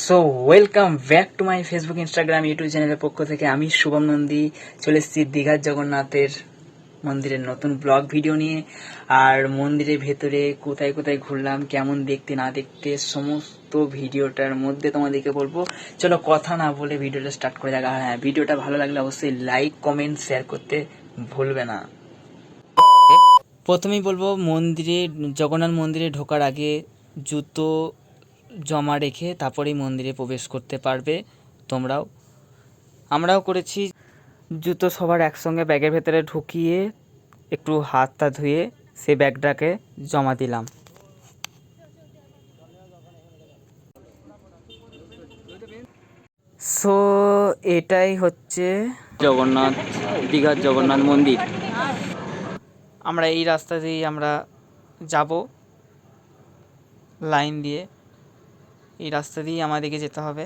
So welcome back to my Facebook Instagram YouTube চ্যানেলের পক্ষ থেকে আমি শুভম নন্দী। চলে এসেছি দীঘার জগন্নাথের মন্দিরের নতুন ব্লগ ভিডিও নিয়ে। আর মন্দিরের ভেতরে কোথায় কোথায় ঘুরলাম, কেমন দেখতে না দেখতে, সমস্ত ভিডিওটার মধ্যে তোমাদেরকে বলব। চলো কথা না বলে ভিডিওটা স্টার্ট করে আর হ্যাঁ ভিডিওটা ভালো লাগলে অবশ্যই লাইক কমেন্ট শেয়ার করতে ভুলবে না। প্রথমেই বলব, মন্দিরে, জগন্নাথ মন্দিরে ঢোকার আগে জুতো জমা রেখে তারপরেই মন্দিরে প্রবেশ করতে পারবে তোমরাও। আমরাও করেছি। জুতো সবার একসঙ্গে ব্যাগের ভেতরে ঢুকিয়ে একটু হাতটা ধুয়ে সে ব্যাগটাকে জমা দিলাম। সো এটাই হচ্ছে জগন্নাথ, দীঘার জগন্নাথ মন্দির। আমরা এই রাস্তা দিয়েই আমরা যাব। লাইন দিয়ে। এই রাস্তা দিয়েই আমাদেরকে যেতে হবে।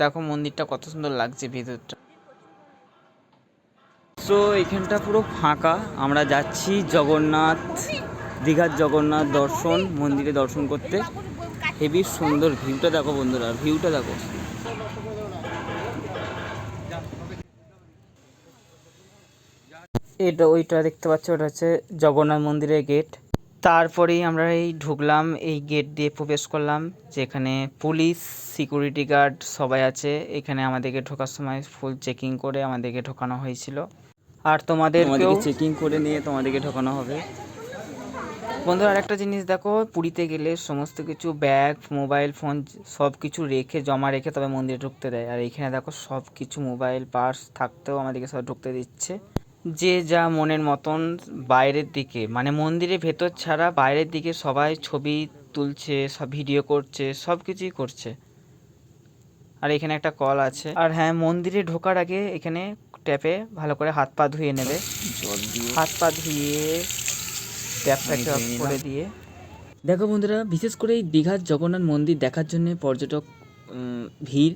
দেখো মন্দিরটা কত সুন্দর লাগছে ভিতরটা। সো এখানটা পুরো ফাঁকা। আমরা যাচ্ছি জগন্নাথ, দীঘার জগন্নাথ দর্শন, মন্দিরে দর্শন করতে। হেভি সুন্দর ভিউটা দেখো বন্ধুরা, ভিউটা দেখো। এটা ওইটা দেখতে পাচ্ছ, ওটা হচ্ছে জগন্নাথ মন্দিরের গেট তারপরেই আমরা এই ঢুকলাম এই গেট দিয়ে প্রবেশ করলাম যেখানে পুলিশ সিকিউরিটি গার্ড সবাই আছে। এখানে আমাদেরকে ঢোকার সময় ফুল চেকিং করে আমাদেরকে ঢোকানো হয়েছিল। আর তোমাদের চেকিং করে নিয়ে তোমাদেরকে ঢোকানো হবে। বন্ধুরা আরেকটা জিনিস দেখো পুরীতে গেলে সমস্ত কিছু ব্যাগ মোবাইল ফোন সব কিছু রেখে জমা রেখে তবে মন্দিরে ঢুকতে দেয়। আর এখানে দেখো সব কিছু মোবাইল পার্স থাকতেও আমাদেরকে সব ঢুকতে দিচ্ছে। যে যা মনের মতন বাইরের দিকে মানে মন্দিরের ভেতর ছাড়া বাইরের দিকে সবাই ছবি তুলছে সব ভিডিও করছে সব কিছুই করছে। আর এখানে একটা কল আছে। আর হ্যাঁ মন্দিরে ঢোকার আগে এখানে ট্যাপে ভালো করে হাত পা ধুয়ে নেবে। হাত পা ধুয়ে ট্যাপটাকে অফ করে দিয়ে। দেখো বন্ধুরা বিশেষ করে এই দীঘার জগন্নাথ মন্দির দেখার জন্য পর্যটক ভিড়।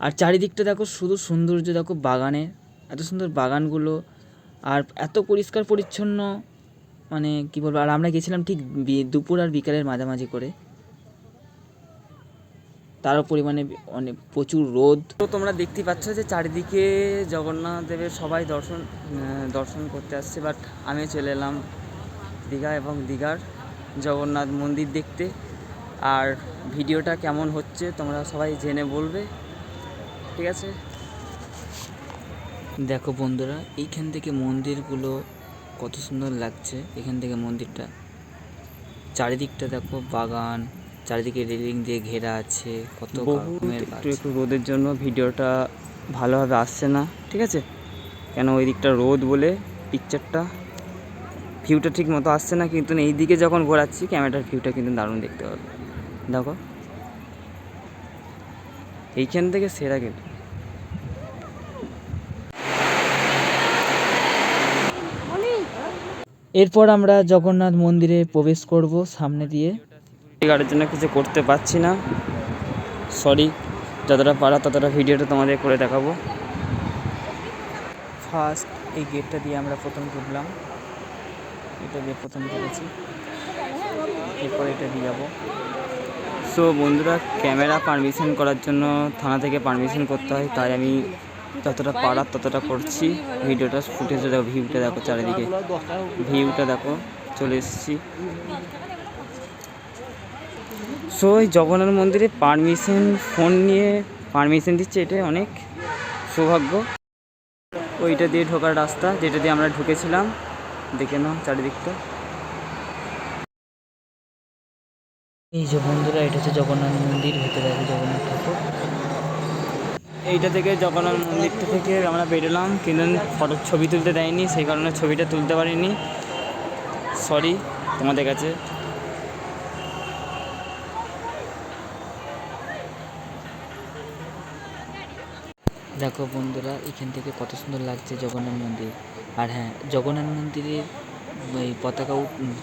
আর চারিদিকটা দেখো শুধু সৌন্দর্য দেখো বাগানে। এত সুন্দর বাগানগুলো আর এত পরিষ্কার পরিচ্ছন্ন মানে কি বলব, আর আমরা গেছিলাম ঠিক দুপুর আর বিকালের মাঝামাঝি করে। তারও পরিমাণে অনেক প্রচুর রোদ। তো তোমরা দেখতে পাচ্ছ যে চারিদিকে জগন্নাথ দেবের সবাই দর্শন দর্শন করতে আসছে বাট আমি চলে এলাম দীঘা এবং দীঘার জগন্নাথ মন্দির দেখতে। আর ভিডিওটা কেমন হচ্ছে তোমরা সবাই জেনে বলবে, ঠিক আছে? দেখো বন্ধুরা এইখান থেকে মন্দিরগুলো কত সুন্দর লাগছে। এখান থেকে মন্দিরটা চারিদিকটা দেখো বাগান চারিদিকে রেলিং দিয়ে ঘেরা আছে কত একটু একটু রোদের জন্য ভিডিওটা ভালোভাবে আসছে না ঠিক আছে? কেন ওই দিকটা রোদ বলে পিকচারটা ভিউটা ঠিক মতো আসছে না কিন্তু এই দিকে যখন ঘোরাচ্ছি ক্যামেরার ভিউটা কিন্তু দারুণ দেখতে পাবে দেখো এইখান থেকে সেরা কিন্তু। এরপর আমরা জগন্নাথ মন্দিরে প্রবেশ করব সামনে দিয়ে। গাড়ির জন্য কিছু করতে পারছি না। সরি যতটা পারা ততটা ভিডিওটা তোমাদের করে দেখাবো। ফার্স্ট এই গেটটা দিয়ে আমরা প্রথম ঢুকলাম। এটা দিয়ে প্রথম ঢুকেছি। এরপর এটা দিয়ে যাব। সো বন্ধুরা ক্যামেরা পারমিশন করার জন্য থানা থেকে পারমিশন করতে হয়, তাই আমি যতটা পারার ততটা করছি। ভিডিওটা ফুটেজটা দেখো ভিউটা দেখো চারিদিকে। ভিউটা দেখো, চলে এসেছি। সো এই জগন্নাথ মন্দিরে পারমিশন ফোন নিয়ে পারমিশন দিচ্ছে এটা অনেক সৌভাগ্য। ওইটা দিয়ে ঢোকার রাস্তা, যেটা দিয়ে আমরা ঢুকেছিলাম। দেখে নাও চারিদিকটা। এই যে বন্ধুরা, এটা হচ্ছে জগন্নাথ মন্দির, ভেতরে আছে জগন্নাথ ঠাকুর। এইটা থেকে জগন্নাথ মন্দিরটা থেকে আমরা বেরোলাম, কিন্তু ফটো, ছবি তুলতে দেয়নি, সেই কারণে ছবিটা তুলতে পারিনি। সরি তোমাদের কাছে। দেখো বন্ধুরা, এখান থেকে কত সুন্দর লাগছে জগন্নাথ মন্দির। আর হ্যাঁ জগন্নাথ মন্দিরের ওই পতাকা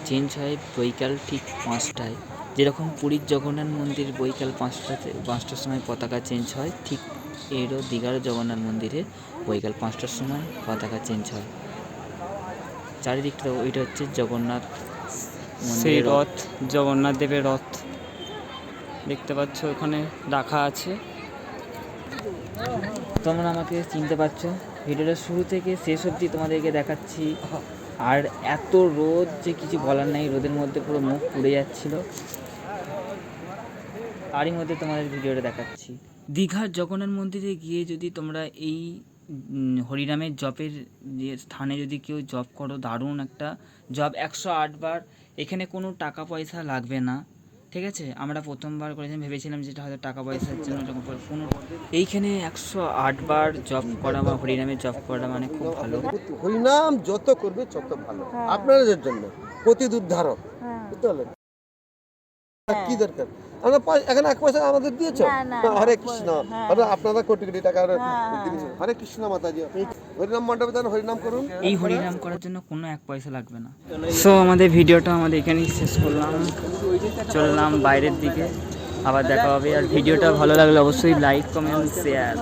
চেঞ্জ হয় বৈকাল ঠিক পাঁচটায়। যেরকম পুরীর জগন্নাথ মন্দির বৈকাল পাঁচটাতে, পাঁচটার সময় পতাকা চেঞ্জ হয় ঠিক এরও দীঘার জগন্নাথ মন্দিরে বৈকাল পাঁচটার সময় পতাকা চেঞ্জ হয়। চারিদিকটা ওইটা হচ্ছে জগন্নাথ সেই রথ। জগন্নাথ দেবের রথ। দেখতে পাচ্ছ ওখানে রাখা আছে। তোমরা আমাকে চিনতে পারছ ভিডিওটা শুরু থেকে শেষ অবধি তোমাদেরকে দেখাচ্ছি। আর এত রোদ যে কিছু বলার নাই রোদের মধ্যে পুরো মুখ পুড়ে যাচ্ছিল। তারই মধ্যে তোমাদের ভিডিওটা দেখাচ্ছি। দীঘার জগন্নাথ মন্দিরে গিয়ে যদি তোমরা এই উম, হরিনামের জপের যে স্থানে যদি কেউ জপ করো দারুণ একটা জব একশো আট বার। এখানে কোনো টাকা পয়সা লাগবে না ঠিক আছে? আমরা প্রথমবার করেছিলাম ভেবেছিলাম যেটা হয়তো টাকা পয়সার জন্য কোনো এইখানে একশো বার জপ করা বা হরিনামের জপ করা মানে খুব ভালো। হরিনাম যত করবে তত ভালো। আপনাদের জন্য প্রতিদুদ্ধারক বুঝতে পারলেন? কি দরকার? আমরা এখানে এক পয়সা আমাদের দিয়েছ? না, হরে কৃষ্ণ। হ্যাঁ। আপনারা কোটি কোটি টাকা হ্যাঁ, হরে কৃষ্ণ মাতাজি। হরিনাম মণ্ডপে যান হরিনাম করুন। এই হরিনাম করার জন্য কোনো এক পয়সা লাগবে না। সো আমাদের ভিডিওটা আমাদের এখানেই শেষ করলাম। চললাম বাইরের দিকে। আবার দেখা হবে। আর ভিডিওটা ভালো লাগলে অবশ্যই লাইক কমেন্ট শেয়ার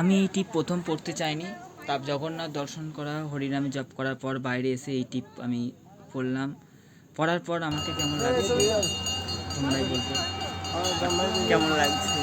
আমি এটি প্রথম পড়তে চাইনি। তার জগন্নাথ দর্শন করা, হরিনামে জপ করার পর বাইরে এসে এই টিপ আমি পড়লাম। পড়ার পর আমাকে কেমন লাগছে? তোমরাই বলতে কেমন লাগছে?